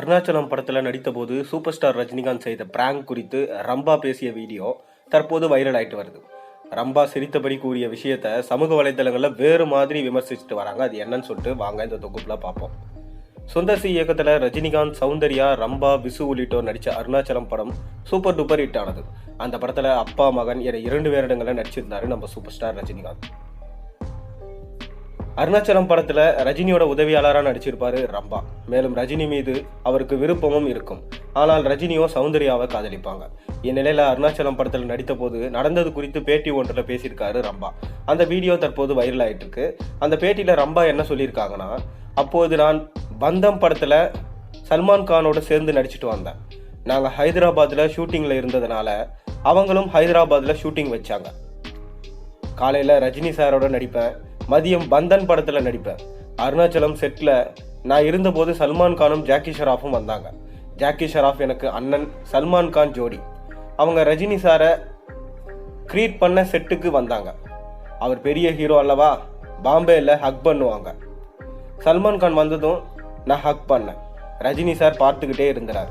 அருணாச்சலம் படத்தில் நடித்தபோது super star Rajinikanth செய்த prank குறித்து ரம்பா பேசிய வீடியோ தற்போது வைரல் ஆயிட்டு வருது. ரம்பா சிரித்தபடி கூறிய விஷயத்த சமூக வலைதளங்களில் வேறு மாதிரி விமர்சிச்சுட்டு வராங்க. அது என்னன்னு சொல்லிட்டு வாங்க இந்த தொகுப்பில் பார்ப்போம். சுந்தர் சி இயக்கத்தில் ரஜினிகாந்த் சௌந்தர்யா ரம்பா விசு உள்ளிட்டோர் நடித்த அருணாச்சலம் படம் சூப்பர் டூப்பர் ஹிட் ஆனது. அந்த படத்தில் அப்பா மகன் என இரண்டு வேரிடங்களில் நடிச்சிருந்தாரு நம்ம சூப்பர் ஸ்டார் ரஜினிகாந்த். அருணாச்சலம் படத்தில் ரஜினியோட உதவியாளராக நடிச்சிருப்பாரு ரம்பா. மேலும் ரஜினி மீது அவருக்கு விருப்பமும் இருக்கும். ஆனால் ரஜினியோ சௌந்தர்யாவை காதலிப்பாங்க. இந்நிலையில் அருணாச்சலம் படத்தில் நடித்த போது நடந்தது குறித்து பேட்டி ஒன்றில் பேசியிருக்காரு ரம்பா. அந்த வீடியோ தற்போது வைரல் ஆயிட்டு இருக்கு அந்த பேட்டியில் ரம்பா என்ன சொல்லியிருக்காங்கன்னா அப்போது நான் பந்தம் படத்தில் சல்மான் கானோட சேர்ந்து நடிச்சிட்டு வந்தேன். நாங்கள் ஹைதராபாத்தில் ஷூட்டிங்கில் இருந்ததுனால அவங்களும் ஹைதராபாத்தில் ஷூட்டிங் வச்சாங்க. காலையில் ரஜினி சாரோட நடிப்பேன் மதியம் பந்தன் படத்தில் நடிப்பேன். அருணாச்சலம் செட்டில் நான் இருந்தபோது சல்மான் கானும் ஜாக்கி ஷராஃபும் வந்தாங்க. ஜாக்கி ஷெராஃப் எனக்கு அண்ணன் சல்மான் கான் ஜோடி. அவங்க ரஜினி சாரை க்ரியேட் பண்ண செட்டுக்கு வந்தாங்க. அவர் பெரிய ஹீரோ அல்லவா? பாம்பேயில் ஹக் பண்ணுவாங்க. சல்மான் கான் வந்ததும் நான் ஹக் பண்ணேன். ரஜினி சார் பார்த்துக்கிட்டே இருந்தார்.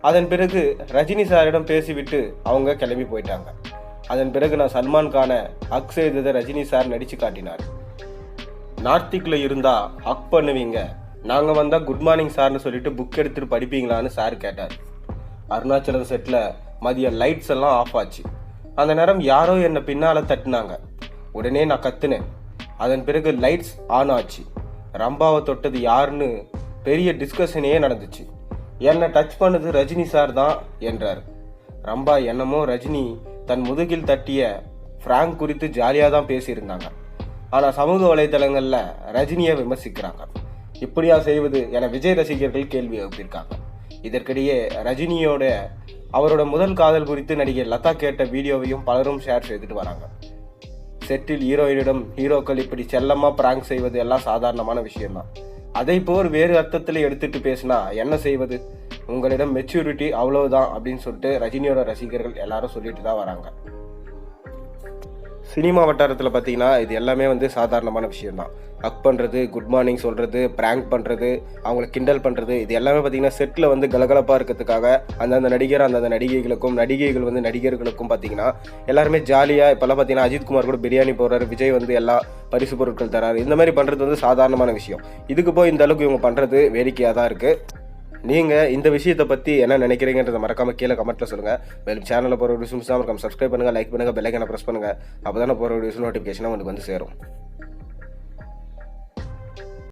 அதன் பிறகு ரஜினி சாரிடம் பேசிவிட்டு அவங்க கிளம்பி போயிட்டாங்க. அதன் பிறகு நான் சல்மான் கானை ஹக் செய்ததை ரஜினி சார் நடித்து காட்டினார். நார்த்திக்கில் இருந்தால் ஹக் பண்ணுவீங்க. நாங்கள் வந்தால் குட் மார்னிங் சார்னு சொல்லிட்டு புக் எடுத்துகிட்டு படிப்பீங்களான்னு சார் கேட்டார். அருணாச்சலம் செட்டில் மதியம் லைட்ஸ் எல்லாம் ஆஃப் ஆச்சு. அந்த நேரம் யாரோ என்னை பின்னால் தட்டினாங்க. உடனே நான் கத்துனேன். அதன் பிறகு லைட்ஸ் ஆன் ஆச்சு. ரம்பாவை தொட்டது யாருன்னு பெரிய டிஸ்கஷனே நடந்துச்சு. என்னை டச் பண்ணது ரஜினி சார் தான் என்றார். ரம்பா என்னமோ ரஜினி தன் முதுகில் தட்டிய ஃப்ராங்க் குறித்து ஜாலியாக தான் பேசியிருந்தாங்க. ஆனால் சமூக வலைதளங்களில் ரஜினியை விமர்சிக்கிறாங்க. இப்படியா செய்வது என விஜய் ரசிகர்கள் கேள்வி எழுப்பியிருக்காங்க. இதற்கிடையே ரஜினியோட அவரோட முதல் காதல் குறித்து நடிகை லதா கேட்ட வீடியோவையும் பலரும் ஷேர் செய்துட்டு வராங்க. செட்டில் ஹீரோயினிடம் ஹீரோக்கள் இப்படி செல்லமாக பிராங்க் செய்வது எல்லாம் சாதாரணமான விஷயம்தான். அதை போர் வேறு அர்த்தத்தில் எடுத்துட்டு பேசினா என்ன செய்வது? உங்களிடம் மெச்சூரிட்டி அவ்வளவுதான் அப்படின்னு சொல்லிட்டு ரஜினியோட ரசிகர்கள் எல்லாரும் சொல்லிட்டு தான் வராங்க. சினிமா வட்டாரத்தில் பார்த்தீங்கன்னா இது எல்லாமே வந்து சாதாரணமான விஷயம்தான். ஹக் பண்ணுறது குட் மார்னிங் சொல்கிறது ப்ராங்க் பண்ணுறது அவங்கள கிண்டல் பண்ணுறது இது எல்லாமே பார்த்தீங்கன்னா செட்டில் வந்து கலகலப்பாக இருக்கிறதுக்காக அந்தந்த நடிகர் அந்தந்த நடிகைகளுக்கும் நடிகைகள் வந்து நடிகர்களுக்கும் பார்த்தீங்கன்னா எல்லாருமே ஜாலியாக இப்போல்லாம் பார்த்தீங்கன்னா அஜித் குமார் கூட பிரியாணி போடுறாரு விஜய் வந்து எல்லா பரிசு பொருட்கள் தராரு. இந்த மாதிரி பண்ணுறது வந்து சாதாரணமான விஷயம். இதுக்கு போய் இந்த அளவுக்கு இவங்க பண்ணுறது வேடிக்கையாக தான் இருக்குது நீங்கள் இந்த விஷயத்தை பற்றி என்ன நினைக்கிறீங்கன்றதை மறக்காமல் கீழே கமெண்ட்டில் சொல்லுங்கள் மேலும் சேனலில் போகிற வீடியோஸ் தான் மறக்காம சப்ஸ்கிரைப் பண்ணுங்கள் லைக் பண்ணுங்கள் பெல்லைக்கான ப்ரெஸ் பண்ணுங்கள் அப்போ தானே போகிற வீடியோஸ் நோட்டிஃபிகேஷனாக உங்களுக்கு வந்து சேரும்.